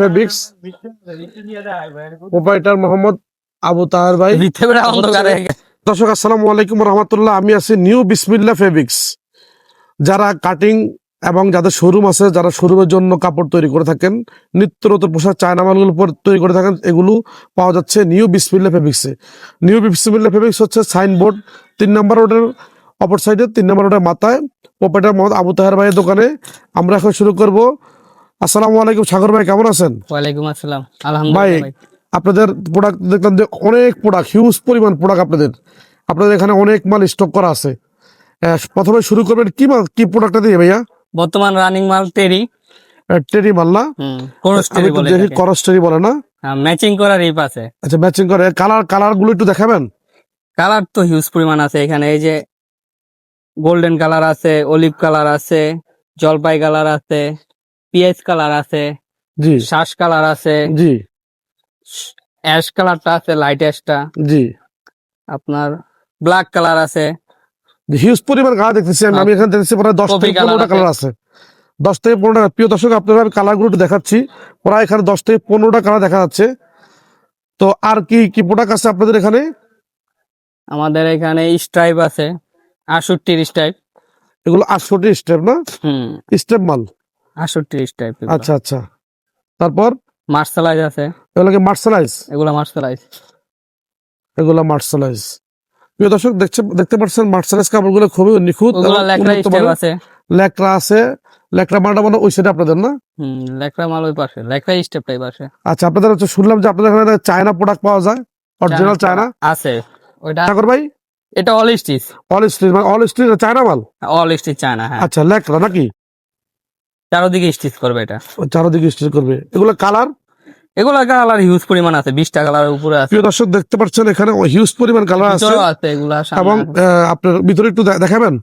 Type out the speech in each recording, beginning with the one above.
Fabrics proprietor Mohammad Abu তাহার ভাই ভিতরে বেড়া অন্ধকারে দর্শক আসসালামু আলাইকুম রহমতুল্লাহ আমি আছি নিউ বিসমিল্লা ফেব্রিক্স যারা কাটিং এবং যাদের শোরুম আছে যারা শোরুমের জন্য কাপড় তৈরি করে থাকেন নিত্য নতুন পোশাক চায়না মালগুলো তৈরি করে থাকেন এগুলো পাওয়া যাচ্ছে নিউ বিসমিল্লা ফেব্রিক্সে নিউ বিসমিল্লা ফেব্রিক্স হচ্ছে সাইনবোর্ড তিন নম্বর রোডের অপর সাইডে তিন নম্বর রোডের মাথায়। প্রোপাইটার মোহাম্মদ আবু তাহের ভাইয়ের দোকানে। আমরা এখন শুরু করব আসসালামু আলাইকুম সাগর ভাই কেমন আছেন? ওয়ালাইকুম আসসালাম। আলহামদুলিল্লাহ ভাই, আপনাদের প্রোডাক্ট দেখলাম যে অনেক প্রোডাক্ট হিউজ পরিমাণ প্রোডাক্ট আপনাদের। আপনাদের এখানে অনেক মাল স্টক করা আছে। প্রথমে শুরু করবেন কি মাল কি প্রোডাক্টটা দিয়ে ভাইয়া? বর্তমান রানিং মাল টেরি টেরি মাল না? হুম কোরস টেরি বলে দেখি করস টেরি বলে না? ম্যাচিং করা রিপ আছে। আচ্ছা ম্যাচিং করে। কালার কালারগুলো একটু দেখাবেন? কালার তো হিউজ পরিমাণ আছে এখানে। এই যে গোল্ডেন কালার আছে অলিভ কালার আছে জলপাই কালার আছে। পিএস কালার আছে জি। শ্বাস কালার আছে জি। অ্যাশ কালারটা আছে লাইট অ্যাশটা। জি। আপনার ব্ল্যাক কালার আছে। হিউজ পরিমাণ কালার দেখতেছি আমি আমি এখানে দেখতেছি প্রায় দশ থেকে পনেরোটা। কালার আছে। দশ থেকে পনেরোটা প্রিয় দর্শক আপনারা আমি কালারগুলো দেখাচ্ছি। প্রায় এখানে দশ থেকে পনেরোটা কালার দেখা যাচ্ছে। তো আর কি কি প্রোডাক্ট আছে আপনাদের এখানে? আমাদের এখানে স্ট্রাইপ আছে আটষট্টির স্ট্রাইপ। এগুলো আটষট্টি স্টেপ না? হুম। স্টেপ মাল। আটষট্টির স্ট্রাইপ আচ্ছা আচ্ছা। তারপর? মার্শালাইজ আছে। মার্শালাইজ এগুলো মার্শালাইজ এগুলো মার্শালাইজ প্রিয় দর্শক দেখছে দেখতে পাচ্ছেন মার্শালাইজ কাপড়গুলো খুবই নিখুঁত। আছে। লেকড়া আছে। লেকড়া মালটা মানে ওই সাইডে আপনাদের না? হুম লেকড়া মাল ওই পাশে। লেকড়া স্টেপ টাইপ আছে আচ্ছা আপনাদের হচ্ছে শুনলাম যে আপনাদের এখানে চায়না প্রোডাক্ট পাওয়া যায়। অরিজিনাল চায়না আছে। ওইটা ঠাকুর ভাই? এটা অল স্টিচ অল স্টিচ মানে অল স্টিচ চায়না মাল? অল স্টিচ চায়না হ্যাঁ। আচ্ছা লেকড়া নাকি? চারোদিকে স্টিচ করবে এটা। চারদিকে স্টিচ করবে। এগুলো কালার এগুলো কালার হিউজ পরিমাণ আছে বিশটা কালারের উপরে আছে। প্রিয় দর্শক দেখতে পাচ্ছেন এখানে হিউজ পরিমাণ কালার আছে। আছে এগুলা এবং আপনার ভিতরে একটু দেখাবেন?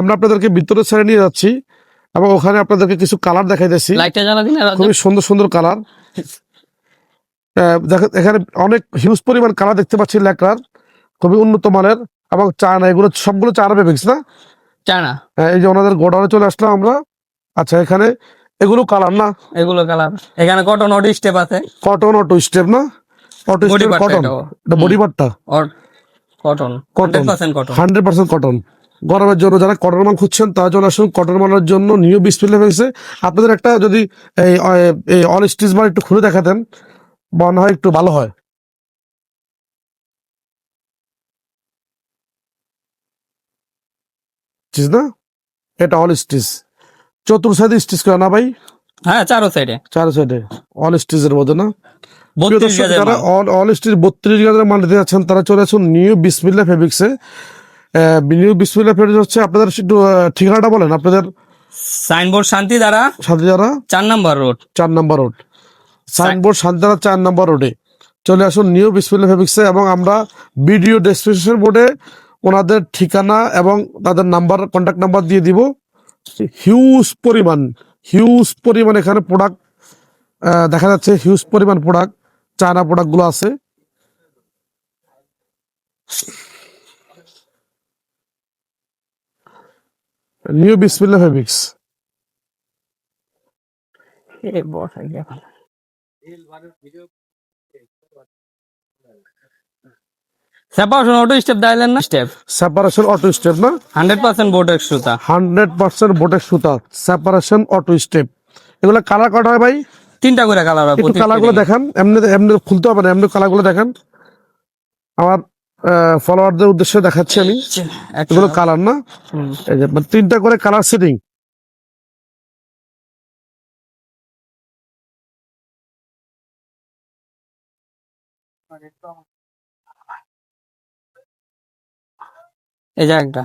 আমরা আপনাদেরকে ভিতরে ছেড়ে নিয়ে যাচ্ছি এবং ওখানে আপনাদেরকে কিছু কালার দেখাইতেছি লাইটটা জ্বালা দিন। খুবই সুন্দর সুন্দর কালার এখানে অনেক হিউজ পরিমাণ কালার দেখতে পাচ্ছি লেকড়ার খুবই উন্নত মানের এবং চায়না এগুলো সবগুলো চায়না ফেব্রিক্স না? চায়না। আহ, এই যে ওনাদের গোডাউনে চলে আসলাম আমরা। আচ্ছা এখানে এগুলো কালার না? এগুলো কালার এখানে কটন অড স্টেপ আছে। কটন অটো স্টেপ না? অটো স্টেপ কটন এটা বডি পার্টটা or cotton Cotton। Percent cotton hundred percent cotton গরমের জন্য যারা কটন মাল খুঁজছেন তারা চলে আসুন কটন মালের জন্য নিউ ডিসপ্লে ফেলছে আপনাদের একটা যদি এই এই অল স্টিচ মাল একটু খুলে দেখাতেন মনে হয় একটু ভালো হয়। স্টিচ না? এটা অল স্টিচ চতুর সাইডে স্টিচ করে না ভাই? হ্যাঁ চারো সাইডে চার সাইডে অল স্টিচের মধ্যে না? যারা অল অল স্টিচ বত্রিশ গাজের মাল নিতে যাচ্ছেন তারা চলে আসুন নিউ বিসমিল্লা ফেব্রিক্সে নিউ বিসমিল্লা ফেব্রিক্স হচ্ছে আপনাদের একটু ঠিকানাটা বলেন আপনাদের সাইনবোর্ড শান্তি দ্বারা সাথে যারা চার নাম্বার রোড। চার নম্বর রোড। সাইনবোর্ড শান্তারা চার নম্বর রোডে। চলে আসুন নিউ বিসমিল্লা ফেব্রিক্সে এবং আমরা ভিডিও ডেসক্রিপশন বোর্ডে ওনাদের ঠিকানা এবং তাদের নাম্বার কন্ট্যাক্ট নাম্বার দিয়ে দিব। হিউজ পরিমাণ হিউজ পরিমাণ এখানে প্রোডাক্ট দেখা যাচ্ছে হিউজ পরিমাণ প্রোডাক্ট চায়না প্রোডাক্টগুলো আছে নিউ বিসমিল্লা ফেব্রিক্স এ বসা গিয়া। সেপারেশন অটো স্টেপ দিলেন না? স্টেপ সেপারেশন অটো স্টেপ না? হান্ড্রেড পার্সেন্ট বোর্ডের সুতা। হান্ড্রেড পার্সেন্ট বোটের সুতা। সেপারেশন অটো স্টেপ এগুলো কালার কটা হয় ভাই? তিনটা করে কালার হয় একটু প্রত্যেকটা কালারগুলো দেখান। এমনি এমনি খুলতে হবে না এমনি কালারগুলো দেখান। আমার ফলোয়ারদের উদ্দেশ্যে দেখাচ্ছি আমি। একটা- এগুলো কালার না? হুম। এই যে মানে তিনটা করে কালার সেটিং এই যে একটা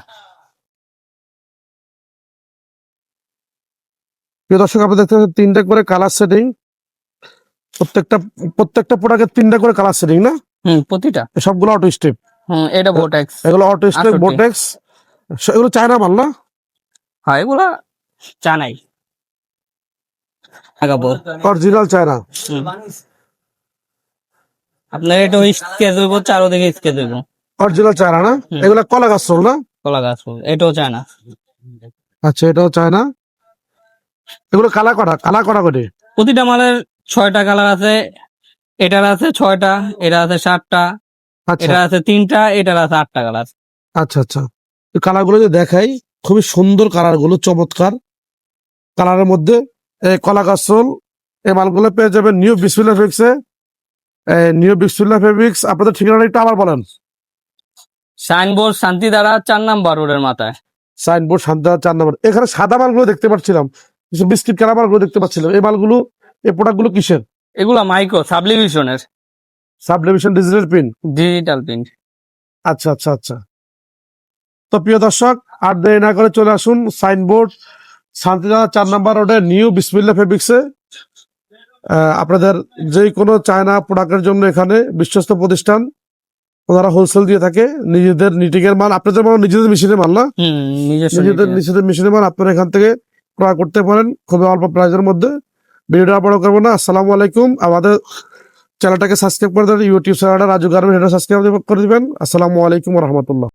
প্রিয় দর্শক আপনি দেখতে পাচ্ছেন তিনটা করে কালার সেটিং প্রত্যেকটা প্রত্যেকটা প্রোডাক্টের তিনটা করে কালার সেটিং না? হুম প্রতিটা। সবগুলো অটো স্টেপ হুম এটা বোটেক্স এগুলো অটো স্টেপ 68 বোটেক্স এগুলো চায়না মাল না? হয় এগুলা চানাই কাপড় অরিজিনাল চায়না আপনার এটা স্কেচ হইব চারোদিকে স্কেচ হইব। অরিজিনাল চায়না না। এগুলো কলা গাছ রোল না? কলা গাছ ফুল এটাও চায়না আচ্ছা এটাও চায়না এগুলো কালা করা কালা করা করে? প্রতিটা মালের ছয়টা কালার আছে এটার আছে ছয়টা এটা আছে সাতটা আচ্ছা। এটা আছে তিনটা এটার আছে আটটা কালার আচ্ছা আচ্ছা। কালারগুলো যে দেখাই খুবই সুন্দর কালারগুলো চমৎকার। কালারের মধ্যে এই কলা কাসল এই মালগুলো পেয়ে যাবেন নিউ বিসমিল্লা ফেব্রিক্সে নিউ বিসমিল্লা ফেব্রিক্স আপনাদের ঠিকানাটা একটু আবার বলেন। সাইনবোর্ড শান্তি দ্বারা চার নাম্বার রোডের মাথায়। সাইনবোর্ড শান্তা চার নাম্বার। এখানে সাদা মালগুলো দেখতে পাচ্ছিলাম কিছু বিস্কিট কালার মালগুলো দেখতে পাচ্ছিলাম। এই মালগুলো এই প্রোডাক্টগুলো কিসের? এগুলা micro সাবলিভিশনের sublimation digital print? Digital print. আচ্ছা আচ্ছা আচ্ছা। তো প্রিয় দর্শক আর দেরি না করে চলে আসুন সাইনবোর্ড শান্তিদানা চার নাম্বার রোডে নিউ বিসমিল্লা ফেব্রিক্সে। আপনাদের যে কোনো চায়না প্রোডাক্টের জন্য এখানে বিশ্বস্ত প্রতিষ্ঠান ওনারা হোলসেল দিয়ে থাকে নিজেদের নিটিকের মাল আপনাদের মাল নিজেদের মেশিনের মাল না? নিজেদের। নিজেদের মেশিনের মাল আপনারা এখান থেকে ক্রয় করতে পারেন খুবই অল্প প্রাইসের মধ্যে। ভিডিওটা বড় করব না। আসসালামু আলাইকুম। আমাদের চ্যানেলটাকে সাবস্ক্রাইব করে দেন ইউটিউব চ্যানেলটা রাজু গার্মেন্ট এটা সাবস্ক্রাইব করে দিবেন। আসসালামু আলাইকুম রহমতুল্লাহ।